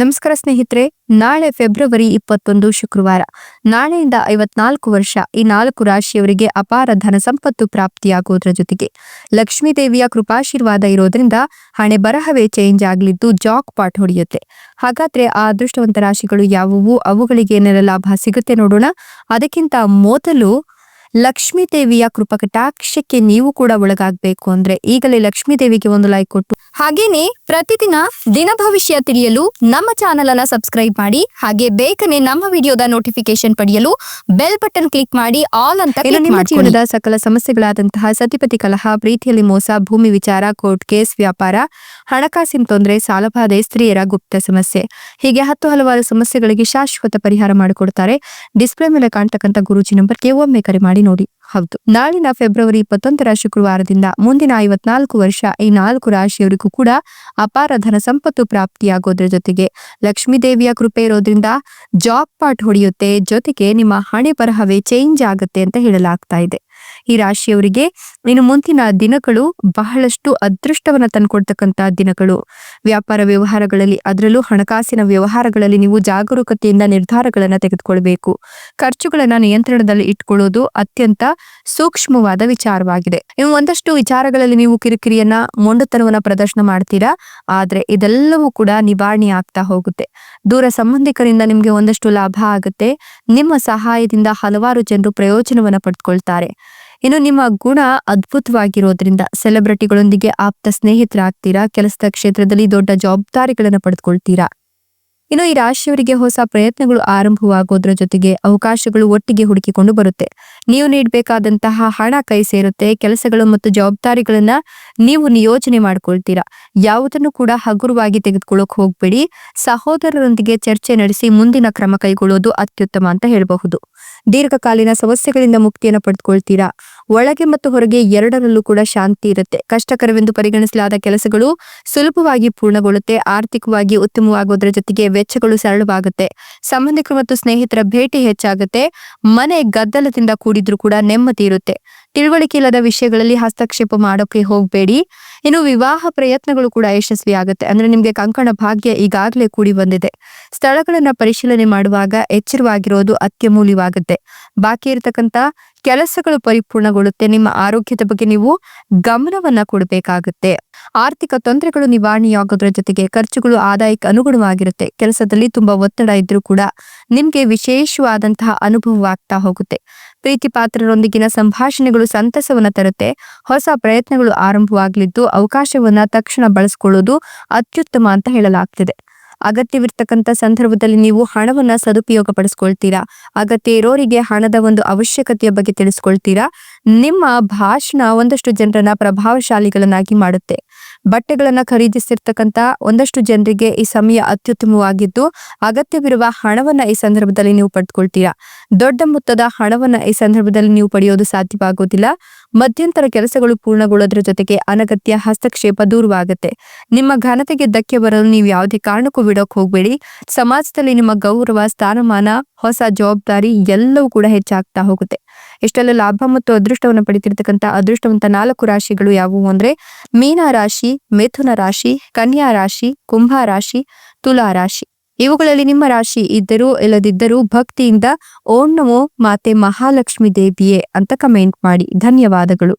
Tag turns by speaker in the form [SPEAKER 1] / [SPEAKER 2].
[SPEAKER 1] ನಮಸ್ಕಾರ ಸ್ನೇಹಿತರೆ, ನಾಳೆ ಫೆಬ್ರವರಿ ಇಪ್ಪತ್ತೊಂದು ಶುಕ್ರವಾರ. ನಾಳೆಯಿಂದ ಐವತ್ನಾಲ್ಕು ವರ್ಷ, ಈ ನಾಲ್ಕು ರಾಶಿಯವರಿಗೆ ಅಪಾರ ಧನ ಸಂಪತ್ತು ಪ್ರಾಪ್ತಿಯಾಗುವುದರ ಜೊತೆಗೆ ಲಕ್ಷ್ಮೀ ದೇವಿಯ ಕೃಪಾಶೀರ್ವಾದ ಇರೋದ್ರಿಂದ ಹಣೆ ಬರಹವೇ ಚೇಂಜ್ ಆಗಲಿದ್ದು ಜಾಕ್ ಪಾಟ್ ಹೊಡೆಯುತ್ತೆ. ಹಾಗಾದ್ರೆ ಆ ಅದೃಷ್ಟವಂತ ರಾಶಿಗಳು ಯಾವುವು? ಅವುಗಳಿಗೆ ಏನೆಲ್ಲ ಲಾಭ ಸಿಗುತ್ತೆ ನೋಡೋಣ. ಅದಕ್ಕಿಂತ ಮೊದಲು ಲಕ್ಷ್ಮೀ ದೇವಿಯ ಕೃಪಕಟಾಕ್ಷಕ್ಕೆ ನೀವು ಕೂಡ ಒಳಗಾಗಬೇಕು ಅಂದ್ರೆ ಈಗಲೇ ಲಕ್ಷ್ಮೀ ದೇವಿಗೆ ಒಂದು ಲೈಕ್ ಕೊಟ್ಟು. ಹಾಗೇನೆ ಪ್ರತಿದಿನ ದಿನ ಭವಿಷ್ಯ ತಿಳಿಯಲು ನಮ್ಮ ಚಾನೆಲ್ ಅನ್ನ ಸಬ್ಸ್ಕ್ರೈಬ್ ಮಾಡಿ ಹಾಗೆ ಬೇಗನೆ ನಮ್ಮ ವಿಡಿಯೋದ ನೋಟಿಫಿಕೇಶನ್ ಪಡೆಯಲು ಬೆಲ್ ಬಟನ್ ಕ್ಲಿಕ್ ಮಾಡಿ ಆಲ್ ಅಂತ
[SPEAKER 2] ನಿಮ್ಮ. ಜೀವನದ ಸಕಲ ಸಮಸ್ಯೆಗಳಾದಂತಹ ಸತಿಪತಿ ಕಲಹ ಪ್ರೀತಿಯಲ್ಲಿ ಮೋಸ ಭೂಮಿ ವಿಚಾರ ಕೋರ್ಟ್ ಕೇಸ್ ವ್ಯಾಪಾರ ಹಣಕಾಸಿನ ತೊಂದರೆ ಸಾಲಬಾಧೆ ಸ್ತ್ರೀಯರ ಗುಪ್ತ ಸಮಸ್ಯೆ ಹೀಗೆ ಹತ್ತು ಹಲವಾರು ಸಮಸ್ಯೆಗಳಿಗೆ ಶಾಶ್ವತ ಪರಿಹಾರ ಮಾಡಿಕೊಡ್ತಾರೆ. ಡಿಸ್ಪ್ಲೇ ಮೇಲೆ ಕಾಣ್ತಕ್ಕಂಥ ನಂಬರ್ ನಂಬರ್ಗೆ ಒಮ್ಮೆ ಕರೆ ಮಾಡಿ. ನೋಡಿ. ಹೌದು. ನಾಳಿನ ಫೆಬ್ರವರಿ ಇಪ್ಪತ್ತೊಂದರ ಶುಕ್ರವಾರದಿಂದ ಮುಂದಿನ ಐವತ್ನಾಲ್ಕು ವರ್ಷ ಈ ನಾಲ್ಕು ರಾಶಿಯವರಿಗೂ ಕೂಡ ಅಪಾರ ಧನ ಸಂಪತ್ತು ಪ್ರಾಪ್ತಿಯಾಗೋದ್ರ ಜೊತೆಗೆ ಲಕ್ಷ್ಮೀ ದೇವಿಯ ಕೃಪೆ ಇರೋದ್ರಿಂದ ಜಾಬ್ ಪಾಟ್ ಹೊಡೆಯುತ್ತೆ. ಜೊತೆಗೆ ನಿಮ್ಮ ಹಣೆ ಬರಹವೇ ಚೇಂಜ್ ಆಗುತ್ತೆ ಅಂತ ಹೇಳಲಾಗ್ತಾ ಇದೆ. ಈ ರಾಶಿಯವರಿಗೆ ಇನ್ನು ಮುಂದಿನ ದಿನಗಳು ಬಹಳಷ್ಟು ಅದೃಷ್ಟವನ್ನ ತಂದ್ಕೊಡ್ತಕ್ಕಂತ ದಿನಗಳು. ವ್ಯಾಪಾರ ವ್ಯವಹಾರಗಳಲ್ಲಿ ಅದರಲ್ಲೂ ಹಣಕಾಸಿನ ವ್ಯವಹಾರಗಳಲ್ಲಿ ನೀವು ಜಾಗರೂಕತೆಯಿಂದ ನಿರ್ಧಾರಗಳನ್ನ ತೆಗೆದುಕೊಳ್ಬೇಕು. ಖರ್ಚುಗಳನ್ನ ನಿಯಂತ್ರಣದಲ್ಲಿ ಇಟ್ಕೊಳ್ಳೋದು ಅತ್ಯಂತ ಸೂಕ್ಷ್ಮವಾದ ವಿಚಾರವಾಗಿದೆ. ಇನ್ನು ಒಂದಷ್ಟು ವಿಚಾರಗಳಲ್ಲಿ ನೀವು ಕಿರಿಕಿರಿಯನ್ನ, ಮೊಂಡತನವನ್ನ ಪ್ರದರ್ಶನ ಮಾಡ್ತೀರಾ? ಆದ್ರೆ ಇದೆಲ್ಲವೂ ಕೂಡ ನಿವಾರಣೆ ಆಗ್ತಾ ಹೋಗುತ್ತೆ. ದೂರ ಸಂಬಂಧಿಕರಿಂದ ನಿಮ್ಗೆ ಒಂದಷ್ಟು ಲಾಭ ಆಗುತ್ತೆ. ನಿಮ್ಮ ಸಹಾಯದಿಂದ ಹಲವಾರು ಜನರು ಪ್ರಯೋಜನವನ್ನ ಪಡೆದುಕೊಳ್ತಾರೆ ಇನ್ನು ನಿಮ್ಮ ಗುಣ ಅದ್ಭುತವಾಗಿರೋದ್ರಿಂದ ಸೆಲೆಬ್ರಿಟಿಗಳೊಂದಿಗೆ ಆಪ್ತ ಸ್ನೇಹಿತರಾಗ್ತೀರಾ? ಕೆಲಸದ ಕ್ಷೇತ್ರದಲ್ಲಿ ದೊಡ್ಡ ಜವಾಬ್ದಾರಿಗಳನ್ನು ಪಡೆದುಕೊಳ್ತೀರಾ ಇನ್ನು ಈ ರಾಶಿಯವರಿಗೆ ಹೊಸ ಪ್ರಯತ್ನಗಳು ಆರಂಭವಾಗೋದ್ರ ಜೊತೆಗೆ ಅವಕಾಶಗಳು ಒಟ್ಟಿಗೆ ಹುಡುಕಿಕೊಂಡು ಬರುತ್ತೆ. ನೀವು ನೀಡಬೇಕಾದಂತಹ ಹಣ ಕೈ ಸೇರುತ್ತೆ, ಕೆಲಸಗಳು ಮತ್ತು ಜವಾಬ್ದಾರಿಗಳನ್ನ ನೀವು ನಿಯೋಜನೆ ಮಾಡ್ಕೊಳ್ತೀರಾ? ಯಾವುದನ್ನು ಕೂಡ ಹಗುರವಾಗಿ ತೆಗೆದುಕೊಳ್ಳೋಕೆ ಹೋಗ್ಬೇಡಿ. ಸಹೋದರರೊಂದಿಗೆ ಚರ್ಚೆ ನಡೆಸಿ ಮುಂದಿನ ಕ್ರಮ ಕೈಗೊಳ್ಳೋದು ಅತ್ಯುತ್ತಮ ಅಂತ ಹೇಳಬಹುದು. ದೀರ್ಘಕಾಲೀನ ಸಮಸ್ಯೆಗಳಿಂದ ಮುಕ್ತಿಯನ್ನು ಪಡೆದುಕೊಳ್ತೀರಾ? ಒಳಗೆ ಮತ್ತು ಹೊರಗೆ ಎರಡರಲ್ಲೂ ಕೂಡ ಶಾಂತಿ ಇರುತ್ತೆ. ಕಷ್ಟಕರವೆಂದು ಪರಿಗಣಿಸಲಾದ ಕೆಲಸಗಳು ಸುಲಭವಾಗಿ ಪೂರ್ಣಗೊಳ್ಳುತ್ತೆ. ಆರ್ಥಿಕವಾಗಿ ಉತ್ತಮವಾಗೋದ್ರ ಜೊತೆಗೆ ವೆಚ್ಚಗಳು ಸರಳವಾಗುತ್ತೆ. ಸಂಬಂಧಿಕರು ಮತ್ತು ಸ್ನೇಹಿತರ ಭೇಟಿ ಹೆಚ್ಚಾಗುತ್ತೆ. ಮನೆ ಗದ್ದಲದಿಂದ ಕೂಡಿದ್ರೂ ಕೂಡ ನೆಮ್ಮದಿ ಇರುತ್ತೆ. ತಿಳುವಳಿಕೆ ಇಲ್ಲದ ವಿಷಯಗಳಲ್ಲಿ ಹಸ್ತಕ್ಷೇಪ ಮಾಡೋಕೆ ಹೋಗ್ಬೇಡಿ. ಇನ್ನು ವಿವಾಹ ಪ್ರಯತ್ನಗಳು ಕೂಡ ಯಶಸ್ವಿ ಆಗುತ್ತೆ. ಅಂದ್ರೆ ನಿಮ್ಗೆ ಕಂಕಣ ಭಾಗ್ಯ ಈಗಾಗಲೇ ಕೂಡಿ ಬಂದಿದೆ. ಸ್ಥಳಗಳನ್ನ ಪರಿಶೀಲನೆ ಮಾಡುವಾಗ ಎಚ್ಚರವಾಗಿರೋದು ಅತ್ಯಮೂಲ್ಯವಾಗುತ್ತೆ. ಬಾಕಿ ಇರತಕ್ಕಂತ ಕೆಲಸಗಳು ಪರಿಪೂರ್ಣಗೊಳ್ಳುತ್ತೆ. ನಿಮ್ಮ ಆರೋಗ್ಯದ ಬಗ್ಗೆ ನೀವು ಗಮನವನ್ನ ಕೊಡಬೇಕಾಗುತ್ತೆ. ಆರ್ಥಿಕ ತೊಂದರೆಗಳು ನಿವಾರಣೆಯಾಗೋದ್ರ ಜೊತೆಗೆ ಖರ್ಚುಗಳು ಆದಾಯಕ್ಕೆ ಅನುಗುಣವಾಗಿರುತ್ತೆ. ಕೆಲಸದಲ್ಲಿ ತುಂಬಾ ಒತ್ತಡ ಇದ್ರೂ ಕೂಡ ನಿಮ್ಗೆ ವಿಶೇಷವಾದಂತಹ ಅನುಭವವಾಗ್ತಾ ಹೋಗುತ್ತೆ. ಪ್ರೀತಿ ಪಾತ್ರರೊಂದಿಗಿನ ಸಂಭಾಷಣೆಗಳು ಸಂತಸವನ್ನ ತರುತ್ತೆ. ಹೊಸ ಪ್ರಯತ್ನಗಳು ಆರಂಭವಾಗಲಿದ್ದು ಅವಕಾಶವನ್ನ ತಕ್ಷಣ ಬಳಸ್ಕೊಳ್ಳೋದು ಅತ್ಯುತ್ತಮ ಅಂತ ಹೇಳಲಾಗ್ತಿದೆ. ಅಗತ್ಯವಿರ್ತಕ್ಕಂಥ ಸಂದರ್ಭದಲ್ಲಿ ನೀವು ಹಣವನ್ನ ಸದುಪಯೋಗ ಪಡಿಸ್ಕೊಳ್ತೀರಾ ಅಗತ್ಯ ಇರೋರಿಗೆ ಹಣದ ಒಂದು ಅವಶ್ಯಕತೆಯ ಬಗ್ಗೆ ತಿಳಿಸ್ಕೊಳ್ತೀರಾ? ನಿಮ್ಮ ಭಾಷಣ ಒಂದಷ್ಟು ಜನರನ್ನ ಪ್ರಭಾವಶಾಲಿಗಳನ್ನಾಗಿ ಮಾಡುತ್ತೆ. ಬಟ್ಟೆಗಳನ್ನ ಖರೀದಿಸಿರ್ತಕ್ಕಂತ ಒಂದಷ್ಟು ಜನರಿಗೆ ಈ ಸಮಯ ಅತ್ಯುತ್ತಮವಾಗಿದ್ದು, ಅಗತ್ಯವಿರುವ ಹಣವನ್ನ ಈ ಸಂದರ್ಭದಲ್ಲಿ ನೀವು ಪಡೆದುಕೊಳ್ತೀರಾ ದೊಡ್ಡ ಮೊತ್ತದ ಹಣವನ್ನ ಈ ಸಂದರ್ಭದಲ್ಲಿ ನೀವು ಪಡೆಯೋದು ಸಾಧ್ಯವಾಗೋದಿಲ್ಲ. ಮಧ್ಯಂತರ ಕೆಲಸಗಳು ಪೂರ್ಣಗೊಳ್ಳೋದ್ರ ಜೊತೆಗೆ ಅನಗತ್ಯ ಹಸ್ತಕ್ಷೇಪ ದೂರವಾಗುತ್ತೆ. ನಿಮ್ಮ ಘನತೆಗೆ ಧಕ್ಕೆ ಬರಲು ನೀವು ಯಾವುದೇ ಕಾರಣಕ್ಕೂ ಬಿಡೋಕ್ ಹೋಗ್ಬೇಡಿ. ಸಮಾಜದಲ್ಲಿ ನಿಮ್ಮ ಗೌರವ, ಸ್ಥಾನಮಾನ, ಹೊಸ ಜವಾಬ್ದಾರಿ ಎಲ್ಲವೂ ಕೂಡ ಹೆಚ್ಚಾಗ್ತಾ ಹೋಗುತ್ತೆ. ಇಷ್ಟೆಲ್ಲ ಲಾಭ ಮತ್ತು ಅದೃಷ್ಟವನ್ನು ಪಡಿತಿರ್ತಕ್ಕಂಥ ಅದೃಷ್ಟವಂತ ನಾಲ್ಕು ರಾಶಿಗಳು ಯಾವುವು ಅಂದ್ರೆ ಮೀನ ರಾಶಿ, ಮಿಥುನ ರಾಶಿ, ಕನ್ಯಾ ರಾಶಿ, ಕುಂಭ ರಾಶಿ, ತುಲಾ ರಾಶಿ. ಇವುಗಳಲ್ಲಿ ನಿಮ್ಮ ರಾಶಿ ಇದ್ದರೂ ಇಲ್ಲದಿದ್ದರೂ ಭಕ್ತಿಯಿಂದ ಓಂ ನಮೋ ಮಾತೆ ಮಹಾಲಕ್ಷ್ಮಿ ದೇವಿಯೇ ಅಂತ ಕಮೆಂಟ್ ಮಾಡಿ. ಧನ್ಯವಾದಗಳು.